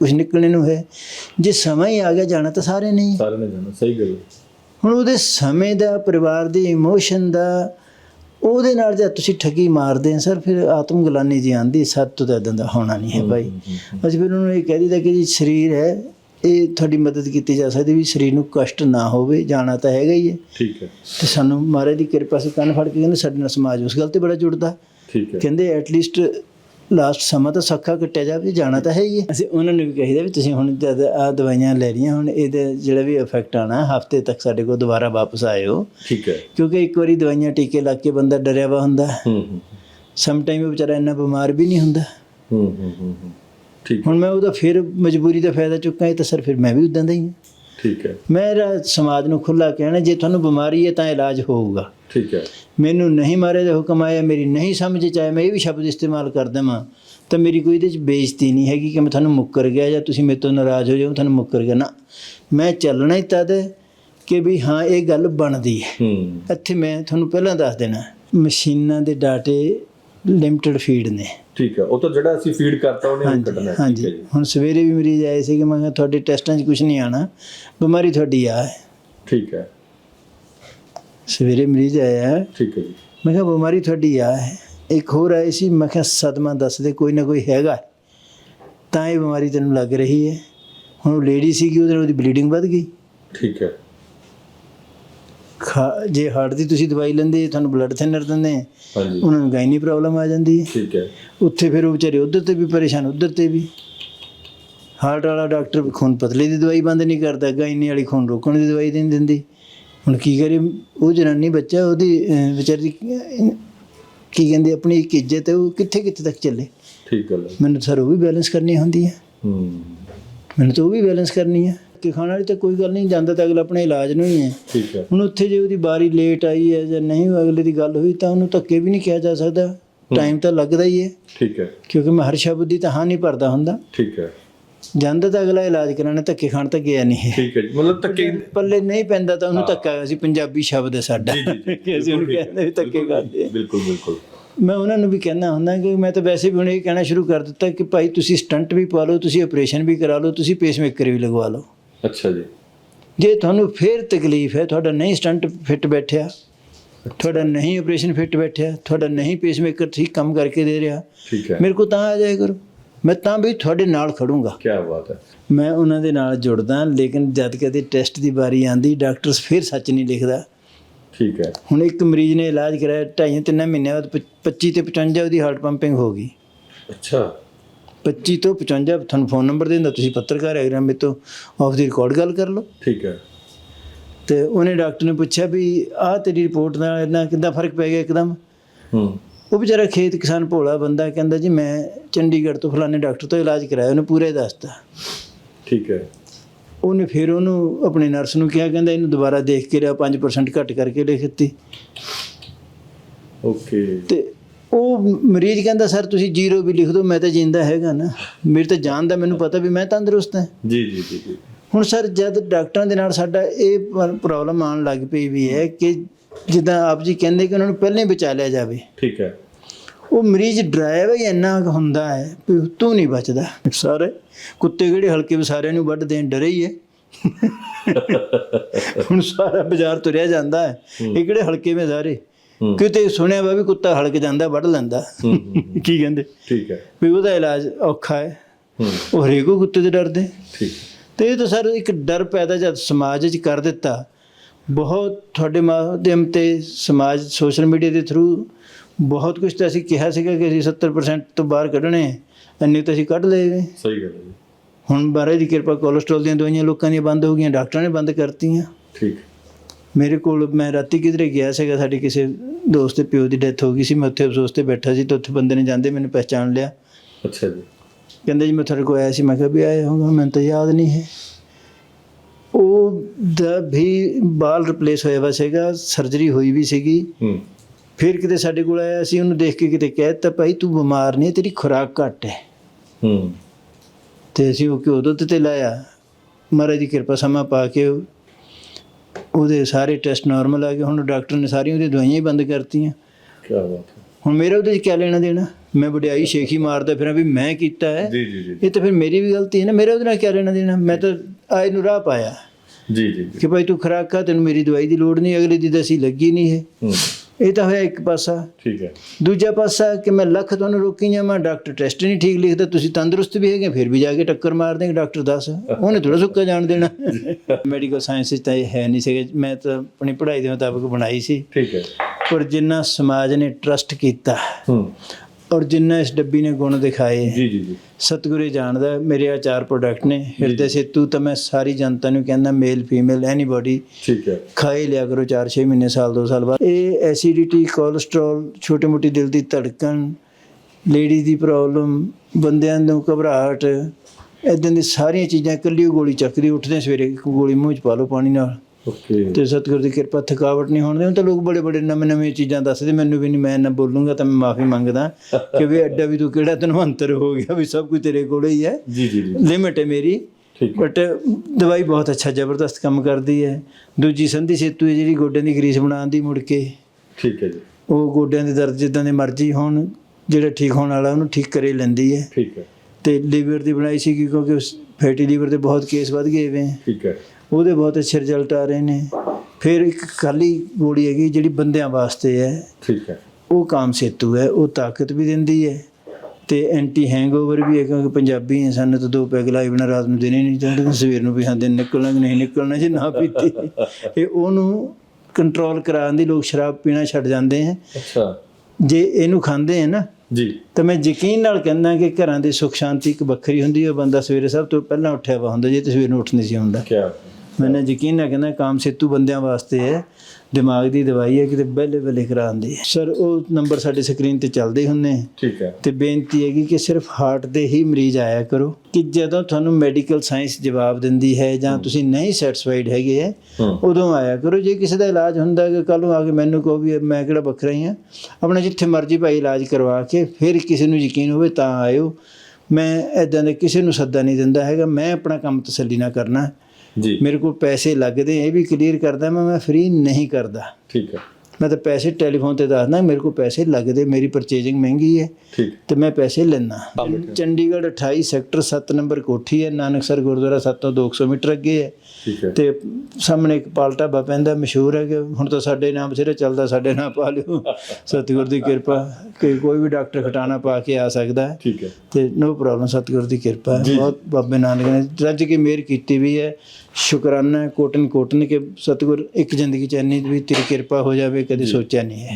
ਕੁਝ ਨਿਕਲਣੇ ਨੂੰ ਹੈ। ਜੇ ਸਮਾਂ ਹੀ ਆ ਗਿਆ ਜਾਣਾ ਤਾਂ ਸਾਰੇ ਨਹੀਂ। ਸਾਰੇ ਨੇ ਜਾਣਾ ਸਹੀ ਗੱਲ ਹੁਣ ਉਹਦੇ ਸਮੇਂ ਦਾ ਪਰਿਵਾਰ ਦੇ ਇਮੋਸ਼ਨ ਦਾ ਉਹਦੇ ਨਾਲ ਜਦ ਤੁਸੀਂ ਠੱਗੀ ਮਾਰਦੇ ਆ ਸਰ ਫਿਰ ਆਤਮ ਗਲਾਨੀ ਜੀ ਆਂਦੀ ਸੱਤ ਤੋਂ ਤਾਂ ਇਦਾਂ ਦਾ ਹੋਣਾ ਨਹੀਂ ਹੈ ਭਾਈ ਅਸੀਂ ਫਿਰ ਉਹਨੂੰ ਇਹ ਕਹਿ ਦਿੱਤਾ ਕਿ ਜੀ ਸਰੀਰ ਹੈ ਇਹ ਤੁਹਾਡੀ ਮਦਦ ਕੀਤੀ ਜਾ ਸਕਦੀ ਵੀ ਸਰੀਰ ਨੂੰ ਕਸ਼ਟ ਨਾ ਹੋਵੇ ਜਾਣਾ ਤਾਂ ਹੈਗਾ ਹੀ ਹੈ। ਠੀਕ ਹੈ। ਤੇ ਸਾਨੂੰ ਮਹਾਰਾਜ ਦੀ ਕਿਰਪਾ ਸੀ ਕੰਨ ਫੜ ਕੇ ਕਹਿੰਦੇ ਸਾਡੇ ਨਾਲ ਸਮਾਜ ਉਸ ਗੱਲ ਤੇ ਬੜਾ ਜੁੜਦਾ। ਠੀਕ ਹੈ। ਕਹਿੰਦੇ ਐਟਲੀਸਟ ਲਾਸਟ ਸਮਾਂ ਤਾਂ ਸੱਖਾ ਕੱਟਿਆ ਜਾਵੇ ਜਾਣਾ ਤਾਂ ਹੈ ਹੀ ਅਸੀਂ ਉਹਨਾਂ ਨੂੰ ਵੀ ਕਹੀਦਾ ਵੀ ਤੁਸੀਂ ਹੁਣ ਜਦ ਆ ਦਵਾਈਆਂ ਲੈ ਰਹੀਆਂ ਹੁਣ ਇਹਦੇ ਜਿਹੜਾ ਵੀ ਇਫੈਕਟ ਆਣਾ ਹਫ਼ਤੇ ਤੱਕ ਸਾਡੇ ਕੋਲ ਦੁਬਾਰਾ ਵਾਪਸ ਆਇਓ। ਠੀਕ ਹੈ। ਕਿਉਂਕਿ ਇੱਕ ਵਾਰੀ ਦਵਾਈਆਂ ਟੀਕੇ ਲੱਗ ਕੇ ਬੰਦਾ ਡਰਿਆ ਵਾ ਹੁੰਦਾ। ਹੂੰ ਹੂੰ ਸਮ ਟਾਈਮ ਉਹ ਵਿਚਾਰਾ ਇੰਨਾ ਬਿਮਾਰ ਵੀ ਨਹੀਂ ਹੁੰਦਾ। ਹੂੰ ਹੂੰ ਹੂੰ ਹੂੰ। ਠੀਕ। ਹੁਣ ਮੈਂ ਉਹਦਾ ਫਿਰ ਮਜਬੂਰੀ ਦਾ ਫਾਇਦਾ ਚੁੱਕਾਂ ਇਹ ਤਾਂ ਸਰ ਫਿਰ ਮੈਂ ਵੀ ਉਦਾਂ ਦਾ ਹੀ ਹਾਂ। ਠੀਕ ਹੈ। ਮੇਰਾ ਸਮਾਜ ਨੂੰ ਖੁੱਲਾ ਕਹਿਣਾ ਜੇ ਤੁਹਾਨੂੰ ਬਿਮਾਰੀ ਹੈ ਤਾਂ ਇਲਾਜ ਹੋਊਗਾ। ਠੀਕ ਹੈ। ਮੈਨੂੰ ਨਹੀਂ ਮਾਰੇ ਦਾ ਹੁਕਮ ਆਇਆ ਮੇਰੀ ਨਹੀਂ ਸਮਝ ਚ ਆਇਆ ਮੈਂ ਇਹ ਵੀ ਸ਼ਬਦ ਇਸਤੇਮਾਲ ਕਰ ਦੇਵਾਂ। ਤਾਂ ਮੇਰੀ ਕੋਈ ਇਹਦੇ ਚ ਬੇਇੱਜ਼ਤੀ ਨਹੀਂ ਹੈਗੀ ਕਿ ਮੈਂ ਤੁਹਾਨੂੰ ਮੁੱਕਰ ਗਿਆ ਜਾਂ ਤੁਸੀਂ ਮੇਰੇ ਤੋਂ ਨਾਰਾਜ਼ ਹੋ ਜਾਓ ਤੁਹਾਨੂੰ ਮੁੱਕਰ ਗਿਆ। ਨਾ ਮੈਂ ਚੱਲਣਾ ਹੀ ਤਦ ਕਿ ਵੀ ਹਾਂ ਇਹ ਗੱਲ ਬਣਦੀ ਹੈ। ਇੱਥੇ ਮੈਂ ਤੁਹਾਨੂੰ ਪਹਿਲਾਂ ਦੱਸ ਦੇਣਾ ਮਸ਼ੀਨਾਂ ਦੇ ਡਾਟੇ ਲਿਮਟਿਡ ਫੀਡ ਨੇ। ਠੀਕ ਹੈ ਉਹ ਤਾਂ ਜਿਹੜਾ ਅਸੀਂ ਫੀਡ ਕਰਤਾ ਉਹਨੇ ਉਹ ਕੱਢਣਾ ਹਾਂਜੀ। ਹੁਣ ਸਵੇਰੇ ਵੀ ਮਰੀਜ਼ ਆਏ ਸੀ ਕਿ ਮੈਂ ਤੁਹਾਡੇ ਟੈਸਟਾਂ 'ਚ ਕੁਝ ਨਹੀਂ ਆਣਾ ਬਿਮਾਰੀ ਤੁਹਾਡੀ ਆ। ਠੀਕ ਹੈ। ਸਵੇਰੇ ਮਰੀਜ਼ ਆਇਆ ਠੀਕ ਹੈ ਜੀ। ਮੈਂ ਕਿਹਾ ਬਿਮਾਰੀ ਤੁਹਾਡੀ ਆ। ਹੈ ਇੱਕ ਹੋਰ ਆਈ ਸੀ। ਮੈਂ ਕਿਹਾ ਸਦਮਾ ਦੱਸ ਦੇ ਕੋਈ ਨਾ ਕੋਈ ਹੈਗਾ। ਤਾਂ ਇਹ ਬਿਮਾਰੀ ਤੈਨੂੰ ਲੱਗ ਰਹੀ ਹੈ। ਹੁਣ ਲੇਡੀ ਸੀਗੀ ਉਹਦੇ ਨਾਲ ਉਹਦੀ ਬਲੀਡਿੰਗ ਵੱਧ ਗਈ। ਠੀਕ ਹੈ। ਖਾ- ਜੇ ਹਾਰਟ ਦੀ ਤੁਸੀਂ ਦਵਾਈ ਲੈਂਦੇ ਤੁਹਾਨੂੰ ਬਲੱਡ ਥਿਨਰ ਦਿੰਦੇ ਹਾਂਜੀ। ਉਹਨਾਂ ਨੂੰ ਗਾਇਨੀ ਪ੍ਰੋਬਲਮ ਆ ਜਾਂਦੀ ਹੈ। ਠੀਕ ਹੈ। ਉੱਥੇ ਫਿਰ ਉਹ ਵਿਚਾਰੇ ਉਧਰ ਤੇ ਵੀ ਪਰੇਸ਼ਾਨ ਉਧਰ ਤੇ ਵੀ। ਹਾਰਟ ਵਾਲਾ ਡਾਕਟਰ ਵੀ ਖੂਨ ਪਤਲੇ ਦੀ ਦਵਾਈ ਬੰਦ ਨਹੀਂ ਕਰਦਾ ਗਾਇਨੀ ਵਾਲੀ ਖੂਨ ਰੋਕਣ ਦੀ ਦਵਾਈ ਨਹੀਂ ਦਿੰਦੀ। ਹੁਣ ਕੀ ਕਰੇ ਉਹ ਜਨਾਨੀ ਬੱਚਾ ਉਹਦੀ ਵਿਚਾਰੀ ਕੀ ਕਹਿੰਦੇ ਆਪਣੀ ਇੱਕ ਇੱਜ਼ਤ ਹੈ ਉਹ ਕਿੱਥੇ ਕਿੱਥੇ ਤੱਕ ਚੱਲੇ? ਠੀਕ ਗੱਲ ਹੈ। ਮੈਨੂੰ ਸਰ ਉਹ ਵੀ ਬੈਲੈਂਸ ਕਰਨੀ ਹੁੰਦੀ ਹੈ। ਹੂੰ। ਮੈਨੂੰ ਤਾਂ ਉਹ ਵੀ ਬੈਲੈਂਸ ਕਰਨੀ ਹੈ। ਕਿ ਖਾਣ ਵਾਲੀ ਤਾਂ ਕੋਈ ਗੱਲ ਨਹੀਂ ਜਾਂਦਾ ਤਾਂ ਅਗਲਾ ਆਪਣੇ ਇਲਾਜ ਨੂੰ ਹੀ ਹੈ। ਠੀਕ ਹੈ। ਹੁਣ ਉੱਥੇ ਜੇ ਉਹਦੀ ਬਾਰੀ ਲੇਟ ਆਈ ਹੈ ਜਾਂ ਨਹੀਂ ਅਗਲੇ ਦੀ ਗੱਲ ਹੋਈ ਤਾਂ ਉਹਨੂੰ ਧੱਕੇ ਵੀ ਨਹੀਂ ਕਿਹਾ ਜਾ ਸਕਦਾ। ਟਾਈਮ ਤਾਂ ਲੱਗਦਾ ਹੀ ਹੈ। ਠੀਕ ਹੈ। ਕਿਉਂਕਿ ਮੈਂ ਹਰ ਸ਼ਬਦ ਦੀ ਤਾਂ ਹਾਂ ਨਹੀਂ ਭਰਦਾ ਹੁੰਦਾ। ਠੀਕ ਹੈ। ਜਾਂਦਾ ਤਾਂ ਅਗਲਾ ਇਲਾਜ ਕਰਾਣੇ ਧੱਕੇ ਖਾਣ ਤਾਂ ਗਿਆ ਨਹੀਂ। ਠੀਕ ਹੈ ਜੀ ਮਤਲਬ ਧੱਕੇ ਪੱਲੇ ਨਹੀਂ ਪੈਂਦਾ ਤਾਂ ਉਹਨੂੰ ਧੱਕਾ ਅਸੀਂ ਪੰਜਾਬੀ ਸ਼ਬਦ ਹੈ ਸਾਡਾ। ਜੀ, ਜੀ, ਜੀ। ਕਿ ਅਸੀਂ ਉਹਨੂੰ ਕਹਿੰਦੇ ਵੀ ਧੱਕੇ ਖਾਂਦੇ। ਬਿਲਕੁਲ ਬਿਲਕੁਲ। ਮੈਂ ਉਹਨਾਂ ਨੂੰ ਵੀ ਕਹਿਣਾ ਹੁੰਦਾ ਕਿ ਮੈਂ ਤਾਂ ਵੈਸੇ ਵੀ ਹੁਣ ਇਹ ਕਹਿਣਾ ਸ਼ੁਰੂ ਕਰ ਦਿੱਤਾ ਕਿ ਭਾਈ ਤੁਸੀਂ ਸਟੰਟ ਵੀ ਪਾ ਲਓ ਤੁਸੀਂ ਆਪਰੇਸ਼ਨ ਵੀ ਕਰਾ ਲਓ ਤੁਸੀਂ ਪੇਸਮੇਕਰ ਵੀ ਲਗਵਾ ਲਓ। ਅੱਛਾ ਜੀ। ਜੇ ਤੁਹਾਨੂੰ ਫੇਰ ਤਕਲੀਫ ਹੈ ਤੁਹਾਡਾ ਨਹੀਂ ਸਟੰਟ ਫਿੱਟ ਬੈਠਿਆ ਤੁਹਾਡਾ ਨਹੀਂ ਆਪਰੇਸ਼ਨ ਫਿੱਟ ਬੈਠਿਆ ਤੁਹਾਡਾ ਨਹੀਂ ਪੇਸਮੇਕਰ ਠੀਕ ਕੰਮ ਕਰਕੇ ਦੇ ਰਿਹਾ ਠੀਕ ਹੈ। ਮੇਰੇ ਕੋਲ ਤਾਂ ਆ ਜਾਇਆ ਕਰੋ। ਮੈਂ ਤਾਂ ਵੀ ਤੁਹਾਡੇ ਨਾਲ ਖੜੂੰਗਾ। ਕੀ ਬਾਤ ਹੈ। ਮੈਂ ਉਹਨਾਂ ਦੇ ਨਾਲ ਜੁੜਦਾ ਲੇਕਿਨ ਜਦ ਕਦੇ ਟੈਸਟ ਦੀ ਵਾਰੀ ਆਂਦੀ ਡਾਕਟਰ ਫਿਰ ਸੱਚ ਨਹੀਂ ਲਿਖਦਾ। ਠੀਕ ਹੈ। ਹੁਣ ਇੱਕ ਮਰੀਜ਼ ਨੇ ਇਲਾਜ ਕਰਾਇਆ ਢਾਈ ਤਿੰਨ ਮਹੀਨਿਆਂ ਬਾਅਦ ਪੱਚ- 25 ਤੇ 55 ਉਹਦੀ ਹਾਰਟ ਪੰਪਿੰਗ ਹੋ ਗਈ। ਅੱਛਾ। 25 ਤੋਂ 55 ਤੁਹਾਨੂੰ ਫੋਨ ਨੰਬਰ ਦੇ ਦਿੰਦਾ ਤੁਸੀਂ ਪੱਤਰਕਾਰ ਨਾ ਮੇਰੇ ਤੋਂ ਆਫ ਦੀ ਰਿਕਾਰਡ ਗੱਲ ਕਰ ਲਓ। ਠੀਕ ਹੈ। ਤੇ ਉਹਨੇ ਡਾਕਟਰ ਨੇ ਪੁੱਛਿਆ ਵੀ ਆਹ ਤੇਰੀ ਰਿਪੋਰਟ ਨਾਲ ਇੰਨਾ ਕਿੱਦਾਂ ਫ਼ਰਕ ਪੈ ਗਿਆ ਇੱਕਦਮ? ਹੂੰ। ਉਹ ਵਿਚਾਰਾ ਖੇਤ ਕਿਸਾਨ ਭੋਲਾ ਬੰਦਾ ਕਹਿੰਦਾ ਜੀ ਮੈਂ ਚੰਡੀਗੜ੍ਹ ਤੋਂ ਫਲਾਣੇ ਡਾਕਟਰ ਤੋਂ ਇਲਾਜ ਕਰਾਇਆ ਉਹਨੇ ਪੂਰੇ ਦੱਸਤਾ। ਠੀਕ ਹੈ। ਉਹਨੇ ਫਿਰ ਉਹਨੂੰ ਆਪਣੇ ਨਰਸ ਨੂੰ ਕਿਹਾ ਕਹਿੰਦਾ ਇਹਨੂੰ ਦੁਬਾਰਾ ਦੇਖ ਕੇ ਰਿਹਾ 5% ਘੱਟ ਕਰਕੇ ਲਿਖ ਦਿੱਤੀ। ਓਕੇ। ਤੇ ਉਹ ਮਰੀਜ਼ ਕਹਿੰਦਾ ਸਰ ਤੁਸੀਂ ਜ਼ੀਰੋ ਵੀ ਲਿਖ ਦਿਓ ਮੈਂ ਤਾਂ ਜਿੰਦਾ ਹੈਗਾ ਨਾ। ਮੇਰੇ ਤਾਂ ਜਾਨ ਦਾ ਮੈਨੂੰ ਪਤਾ ਵੀ ਮੈਂ ਤੰਦਰੁਸਤ ਹਾਂ। ਜੀ ਜੀ ਜੀ ਜੀ। ਹੁਣ ਸਰ ਜਦ ਡਾਕਟਰਾਂ ਦੇ ਨਾਲ ਸਾਡਾ ਇਹ ਪ੍ਰੋਬਲਮ ਆਉਣ ਲੱਗ ਪਈ ਵੀ ਹੈ ਕਿ ਜਿੱਦਾਂ ਆਪ ਜੀ ਕਹਿੰਦੇ ਕਿ ਉਹਨਾਂ ਨੂੰ ਪਹਿਲਾਂ ਹੀ ਬਚਾ ਲਿਆ ਜਾਵੇ। ਠੀਕ ਹੈ। ਉਹ ਮਰੀਜ਼ ਡਰਾਈਵ ਹੀ ਇੰਨਾ ਹੁੰਦਾ ਹੈ ਵੀ ਤੂੰ ਨਹੀਂ ਬਚਦਾ। ਸਾਰੇ ਕੁੱਤੇ ਕਿਹੜੇ ਹਲਕੇ ਵੀ ਸਾਰਿਆਂ ਨੂੰ ਵੱਢ ਦੇਣ ਡਰੇ ਹੀ ਹੈ ਹੁਣ ਸਾਰਾ ਬਾਜ਼ਾਰ ਤੁਰਿਆ ਜਾਂਦਾ ਹੈ। ਇਹ ਕਿਹੜੇ ਹਲਕੇ ਵਿੱਚ ਸਾਰੇ? ਕਿਤੇ ਸੁਣਿਆ ਵਾ ਵੀ ਕੁੱਤਾ ਹਲਕ ਜਾਂਦਾ ਵੱਢ ਲੈਂਦਾ। ਕੀ ਕਹਿੰਦੇ? ਠੀਕ ਹੈ। ਵੀ ਉਹਦਾ ਇਲਾਜ ਔਖਾ ਹੈ। ਹੂੰ। ਉਹ ਹਰੇਕੋ ਕੁੱਤੇ ਦੇ ਡਰਦੇ। ਠੀਕ। ਤੇ ਇਹ ਤਾਂ ਸਰ ਇੱਕ ਡਰ ਪੈਦਾ ਜਦ ਸਮਾਜ ਵਿੱਚ ਕਰ ਦਿੱਤਾ। ਬਹੁਤ ਤੁਹਾਡੇ ਮਾਧਿਅਮ ਤੇ ਸਮਾਜ ਸੋਸ਼ਲ ਮੀਡੀਆ ਦੇ ਥਰੂ ਬਹੁਤ ਕੁਝ ਤਾਂ ਅਸੀਂ ਕਿਹਾ ਸੀਗਾ ਕਿ ਅਸੀਂ 70% ਤੋਂ ਬਾਹਰ ਕੱਢਣੇ। ਇੰਨੇ ਤਾਂ ਅਸੀਂ ਕੱਢ ਲਏ। ਸਹੀ ਗੱਲ ਹੈ ਹੁਣ ਬਾਰੇ ਦੀ ਕਿਰਪਾ ਕੋਲੇਸਟ੍ਰੋਲ ਦੀਆਂ ਦਵਾਈਆਂ ਲੋਕਾਂ ਦੀਆਂ ਬੰਦ ਹੋ ਗਈਆਂ ਡਾਕਟਰਾਂ ਨੇ ਬੰਦ ਕਰਤੀਆਂ। ਠੀਕ। ਮੇਰੇ ਕੋਲ ਮੈਂ ਰਾਤੀ ਕਿਧਰੇ ਗਿਆ ਸੀਗਾ ਸਾਡੇ ਕਿਸੇ ਦੋਸਤ ਦੇ ਪਿਓ ਦੀ ਡੈਥ ਹੋ ਗਈ ਸੀ ਮੈਂ ਉੱਥੇ ਅਫਸੋਸ ਤੇ ਬੈਠਾ ਸੀ ਤੇ ਉੱਥੇ ਬੰਦੇ ਨੇ ਜਾਂਦੇ ਮੈਨੂੰ ਪਹਿਚਾਣ ਲਿਆ। ਅੱਛਾ ਜੀ। ਕਹਿੰਦੇ ਜੀ ਮੈਂ ਤੁਹਾਡੇ ਕੋਲ ਆਇਆ ਸੀ ਮੈਂ ਕਿਹਾ ਵੀ ਆਏ ਹੋਗਾ ਮੈਨੂੰ ਤਾਂ ਯਾਦ ਨਹੀਂ ਹੈ। ਉਹ ਦਾ ਵੀ ਬਾਲ ਰਿਪਲੇਸ ਹੋਇਆ ਵਾ ਸੀਗਾ ਸਰਜਰੀ ਹੋਈ ਵੀ ਸੀਗੀ। ਹੂੰ। ਫਿਰ ਕਿਤੇ ਸਾਡੇ ਕੋਲ ਆਇਆ ਸੀ ਉਹਨੂੰ ਦੇਖ ਕੇ ਕਿਤੇ ਕਹਿ ਦਿੱਤਾ ਭਾਈ ਤੂੰ ਬਿਮਾਰ ਨਹੀਂ ਤੇਰੀ ਖੁਰਾਕ ਘੱਟ ਹੈ। ਹੂੰ। ਤੇ ਅਸੀਂ ਉਹ ਘਿਓ ਦੁੱਧ ਤੇ ਲਾਇਆ। ਮਹਾਰਾਜ ਦੀ ਕਿਰਪਾ ਸਮਾਂ ਪਾ ਕੇ ਉਹ- ਉਹਦੇ ਸਾਰੇ ਟੈਸਟ ਨਾਰਮਲ ਆ ਗਏ। ਹੁਣ ਡਾਕਟਰ ਨੇ ਸਾਰੀਆਂ ਉਹਦੀ ਦਵਾਈਆਂ ਹੀ ਬੰਦ ਕਰਤੀਆਂ। ਕੀ ਬਾਤ ਹੈ। ਹੁਣ ਮੇਰਾ ਉਹਦੇ 'ਚ ਕੀ ਲੈਣਾ ਦੇਣਾ? ਮੈਂ ਵਡਿਆਈ ਸ਼ੇਖੀ ਮਾਰਦਾ ਫਿਰਾਂ ਵੀ ਮੈਂ ਕੀਤਾ ਹੈ। ਜੀ ਜੀ ਜੀ। ਇਹ ਤਾਂ ਫਿਰ ਮੇਰੀ ਵੀ ਗਲਤੀ ਹੈ ਨਾ। ਮੇਰਾ ਉਹਦੇ ਨਾਲ ਕੀ ਲੈਣਾ ਦੇਣਾ? ਮੈਂ ਤਾਂ ਆਏ ਨੂੰ ਰਾਹ ਪਾਇਆ। ਜੀ ਜੀ ਕਿ ਭਾਈ ਤੂੰ ਖੁਰਾਕ ਖਾ ਤੈਨੂੰ ਮੇਰੀ ਦਵਾਈ ਦੀ ਲੋੜ ਨਹੀਂ ਅਗਲੇ ਦੀ ਅਸੀਂ ਲੱਗੀ ਨਹੀਂ ਹੂੰ। ਇਹ ਤਾਂ ਹੋਇਆ ਇੱਕ ਪਾਸਾ। ਠੀਕ ਹੈ। ਦੂਜਾ ਪਾਸਾ ਕਿ ਮੈਂ ਲੱਖ ਤੁਹਾਨੂੰ ਰੋਕੀ ਜਾਵਾਂ ਡਾਕਟਰ ਟੈਸਟ ਨਹੀਂ ਠੀਕ ਲਿਖਦਾ ਤੁਸੀਂ ਤੰਦਰੁਸਤ ਵੀ ਹੈਗੇ ਫਿਰ ਵੀ ਜਾ ਕੇ ਟੱਕਰ ਮਾਰ ਦੇਂਗੇ ਡਾਕਟਰ ਦੱਸ। ਉਹਨੇ ਥੋੜਾ ਸੁੱਕਾ ਜਾਣ ਦੇਣਾ। <laughs> ਮੈਡੀਕਲ ਸਾਇੰਸ ਤਾਂ ਇਹ ਹੈ ਨਹੀਂ ਸੀਗਾ। ਮੈਂ ਤਾਂ ਆਪਣੀ ਪੜ੍ਹਾਈ ਦੇ ਮੁਤਾਬਕ ਬਣਾਈ ਸੀ। ਠੀਕ ਹੈ। ਪਰ ਜਿੰਨਾ ਸਮਾਜ ਨੇ ਟਰਸਟ ਕੀਤਾ ਹੂੰ। ਔਰ ਜਿੰਨਾ ਇਸ ਡੱਬੀ ਨੇ ਗੁਣ ਦਿਖਾਏ ਜੀ ਜੀ ਜੀ। ਸਤਿਗੁਰੂ ਜਾਣਦਾ ਮੇਰੇ ਆ ਚਾਰ ਪ੍ਰੋਡਕਟ ਨੇ। ਹਿਰਦੇ ਸੇਤੂ ਤਾਂ ਮੈਂ ਸਾਰੀ ਜਨਤਾ ਨੂੰ ਕਹਿੰਦਾ ਮੇਲ ਫੀਮੇਲ ਐਨੀਬਾਡੀ ਠੀਕ ਹੈ। ਖਾਈ ਲਿਆ ਕਰੋ 4-6 ਮਹੀਨੇ ਸਾਲ 2 ਸਾਲ ਬਾਅਦ। ਇਹ ਐਸਿਡਿਟੀ ਕੋਲੇਸਟ੍ਰੋਲ ਛੋਟੀ ਮੋਟੀ ਦਿਲ ਦੀ ਧੜਕਣ ਲੇਡੀ ਦੀ ਪ੍ਰੋਬਲਮ ਬੰਦਿਆਂ ਨੂੰ ਘਬਰਾਹਟ ਇਦਾਂ ਦੀ ਸਾਰੀਆਂ ਚੀਜ਼ਾਂ ਇਕੱਲੀ ਗੋਲੀ ਚੱਕਦੀ ਉੱਠਦੇ ਸਵੇਰੇ ਇੱਕ ਗੋਲੀ ਮੂੰਹ 'ਚ ਪਾ ਲਓ ਪਾਣੀ ਨਾਲ। ਓਕੇ ਤੇ ਸਤਿਗੁਰ ਦੀ ਕਿਰਪਾ ਥਕਾਵਟ ਨਹੀਂ ਹੋਣ ਦੇ ਤਾਂ ਲੋਕ ਬੜੇ ਬੜੇ ਨਵੇਂ ਨਵੇਂ ਚੀਜ਼ਾਂ ਦੱਸਦੇ ਮੈਨੂੰ ਵੀ ਨਹੀਂ ਮੈਂ ਨਾ ਬੋਲੂੰਗਾ ਤਾਂ ਮੈਂ ਮਾਫੀ ਮੰਗਦਾ ਕਿ ਵੀ ਐਡਾ ਵੀ ਤੂੰ ਕਿਹੜਾ ਧਨਵੰਤਰ ਹੋ ਗਿਆ ਵੀ ਸਭ ਕੁਝ ਤੇਰੇ ਕੋਲੇ ਹੀ ਹੈ। ਜੀ ਜੀ ਜੀ। ਲਿਮਿਟ ਹੈ ਮੇਰੀ ਬਟ ਦਵਾਈ ਬਹੁਤ ਅੱਛਾ ਜ਼ਬਰਦਸਤ ਕੰਮ ਕਰਦੀ ਹੈ। ਦੂਜੀ ਸੰਧੀ ਸੇਤੂ ਹੈ ਜਿਹੜੀ ਗੋਡਿਆਂ ਦੀ ਗਰੀਸ ਬਣਾਉਣ ਦੀ ਮੁੜ ਕੇ। ਠੀਕ ਹੈ ਜੀ। ਉਹ ਗੋਡਿਆਂ ਦੇ ਦਰਦ ਜਿੱਦਾਂ ਦੇ ਮਰਜ਼ੀ ਹੋਣ ਜਿਹੜਾ ਠੀਕ ਹੋਣ ਵਾਲਾ ਉਹਨੂੰ ਠੀਕ ਕਰੇ ਲੈਂਦੀ ਹੈ। ਠੀਕ ਹੈ। ਤੇ ਲੀਵਰ ਦੀ ਬਣਾਈ ਸੀ ਕਿਉਂਕਿ ਫੈਟੀ ਲੀਵਰ ਦੇ ਬਹੁਤ ਕੇਸ ਵੱਧ ਗਏ ਵੇ। ਠੀਕ ਹੈ। ਉਹਦੇ ਬਹੁਤ ਅੱਛੇ ਰਿਜ਼ਲਟ ਆ ਰਹੇ ਨੇ। ਫਿਰ ਇੱਕ ਖਾਲੀ ਗੋਲੀ ਹੈਗੀ ਜਿਹੜੀ ਬੰਦਿਆਂ ਵਾਸਤੇ ਹੈ। ਠੀਕ ਹੈ। ਉਹ ਕਾਮ ਸੇਤੂ ਹੈ ਉਹ ਤਾਕਤ ਵੀ ਦਿੰਦੀ ਹੈ ਤੇ ਐਂਟੀ ਹੈਂਗਓਵਰ ਵੀ ਹੈ ਕਿਉਂਕਿ ਪੰਜਾਬੀ ਹਾਂ ਸਾਨੂੰ ਤਾਂ ਦੋ ਪੈਗ ਲਾਈ ਬਿਨਾਂ ਰਾਤ ਨੂੰ ਦਿਨੇ ਨਹੀਂ ਚਾਹੁੰਦੇ ਸਵੇਰ ਨੂੰ ਵੀ ਹਾਂ ਦਿਨ ਨਿਕਲਣਾ ਨਹੀਂ ਨਿਕਲਣਾ ਜੇ ਨਾ ਪੀਤੀ। ਇਹ ਉਹਨੂੰ ਕੰਟਰੋਲ ਕਰਾਉਣ ਦੀ ਲੋਕ ਸ਼ਰਾਬ ਪੀਣਾ ਛੱਡ ਜਾਂਦੇ ਹੈ। ਅੱਛਾ। ਜੇ ਇਹਨੂੰ ਖਾਂਦੇ ਹੈ ਨਾ ਜੀ। ਤਾਂ ਮੈਂ ਯਕੀਨ ਨਾਲ ਕਹਿੰਦਾ ਕਿ ਘਰਾਂ ਦੀ ਸੁਖ ਸ਼ਾਂਤੀ ਇੱਕ ਵੱਖਰੀ ਹੁੰਦੀ ਹੈ ਉਹ ਬੰਦਾ ਸਵੇਰੇ ਸਭ ਤੋਂ ਪਹਿਲਾਂ ਉੱਠਿਆ ਵਾ ਹੁੰਦਾ ਜੇ ਤੇ ਸਵੇਰ ਨੂੰ ਉੱਠ ਨਹੀਂ ਸੀ ਹੁੰਦਾ ਕੀ ਮੈਨੇ ਯਕੀਨ ਨਾਲ ਕਹਿੰਦਾ ਕਾਮ ਸੇਤੂ ਬੰਦਿਆਂ ਵਾਸਤੇ ਹੈ ਦਿਮਾਗ ਦੀ ਦਵਾਈ ਹੈ ਕਿਤੇ ਬਹਿਲੇ ਬਹਿਲੇ ਕਰਾਉਂਦੀ ਹੈ ਸਰ ਉਹ ਨੰਬਰ ਸਾਡੇ ਸਕਰੀਨ ਤੇ ਚੱਲਦੇ ਹੁੰਦੇ ਹੈ ਠੀਕ ਹੈ। ਤੇ ਬੇਨਤੀ ਹੈਗੀ ਕਿ ਸਿਰਫ ਹਾਰਟ ਦੇ ਹੀ ਮਰੀਜ਼ ਆਇਆ ਕਰੋ ਕਿ ਜਦੋਂ ਤੁਹਾਨੂੰ ਮੈਡੀਕਲ ਸਾਇੰਸ ਜਵਾਬ ਦਿੰਦੀ ਹੈ ਜਾਂ ਤੁਸੀਂ ਨਹੀਂ ਸੈਟੀਸਫਾਈਡ ਹੈਗੇ ਹੈ ਹੂੰ। ਉਦੋਂ ਆਇਆ ਕਰੋ। ਜੇ ਕਿਸੇ ਦਾ ਇਲਾਜ ਹੁੰਦਾ ਕਿ ਕੱਲ ਨੂੰ ਆ ਕੇ ਮੈਨੂੰ ਕਹੋ ਵੀ ਮੈਂ ਕਿਹੜਾ ਵੱਖਰਾ ਹੀ ਹਾਂ ਆਪਣਾ ਜਿੱਥੇ ਮਰਜ਼ੀ ਭਾਈ ਇਲਾਜ ਕਰਵਾ ਕੇ ਫਿਰ ਕਿਸੇ ਨੂੰ ਯਕੀਨ ਹੋਵੇ ਤਾਂ ਆਇਓ। ਮੈਂ ਐਦਾਂ ਦੇ ਕਿਸੇ ਨੂੰ ਸੱਦਾ ਨਹੀਂ ਦਿੰਦਾ ਹੈਗਾ। ਮੈਂ ਆਪਣਾ ਕੰਮ ਤਸੱਲੀ ਨਾਲ ਕਰਨਾ। ਜੀ। ਮੇਰੇ ਕੋਲ ਪੈਸੇ ਲੱਗਦੇ ਇਹ ਵੀ ਕਲੀਅਰ ਕਰਦਾ ਮੈਂ ਮੈਂ ਫ੍ਰੀ ਨਹੀਂ ਕਰਦਾ। ਠੀਕ ਹੈ। ਮੈਂ ਤਾਂ ਪੈਸੇ ਟੈਲੀਫੋਨ ਤੇ ਦੱਸਦਾ ਮੇਰੇ ਕੋਲ ਪੈਸੇ ਲੱਗਦੇ ਮੇਰੀ ਪਰਚੇਜਿੰਗ ਮਹਿੰਗੀ ਹੈ ਤੇ ਮੈਂ ਪੈਸੇ ਲੈਣਾ ਚੰਡੀਗੜ੍ਹ 28 ਸੈਕਟਰ 7 ਨੰਬਰ ਕੋਠੀ ਹੈ ਨਾਨਕਸਰ ਗੁਰਦੁਆਰਾ 7 ਤੋਂ 200 ਮੀਟਰ ਅੱਗੇ ਹੈ। ਤੇ ਸਾਹਮਣੇ ਇੱਕ ਪਾਲ ਢਾਬਾ ਪੈਂਦਾ ਮਸ਼ਹੂਰ ਹੈ ਕਿ ਹੁਣ ਤਾਂ ਸਾਡੇ ਨਾਮ ਸਿਰੇ ਚੱਲਦਾ ਸਾਡੇ ਨਾਮ ਪਾ ਲਿਓ। ਸਤਿਗੁਰ ਦੀ ਕਿਰਪਾ ਕਿ ਕੋਈ ਵੀ ਡਾਕਟਰ ਖਟਾਣਾ ਪਾ ਕੇ ਆ ਸਕਦਾ ਹੈ। ਠੀਕ ਹੈ। ਤੇ ਨੋ ਪ੍ਰੋਬਲਮ ਸਤਿਗੁਰ ਦੀ ਕਿਰਪਾ। ਬਹੁਤ ਬਾਬੇ ਨਾਨਕ ਨੇ ਰੱਜ ਕੇ ਮਿਹਰ ਕੀਤੀ ਵੀ ਹੈ ਸ਼ੁਕਰਾਨਾ ਕੋਟਨ ਕੋਟਨ ਕਿ ਸਤਿਗੁਰ ਇੱਕ ਜ਼ਿੰਦਗੀ ਚ ਇੰਨੀ ਵੀ ਤੇਰੀ ਕਿਰਪਾ ਹੋ ਜਾਵੇ ਕਦੇ ਸੋਚਿਆ ਨਹੀਂ ਹੈ।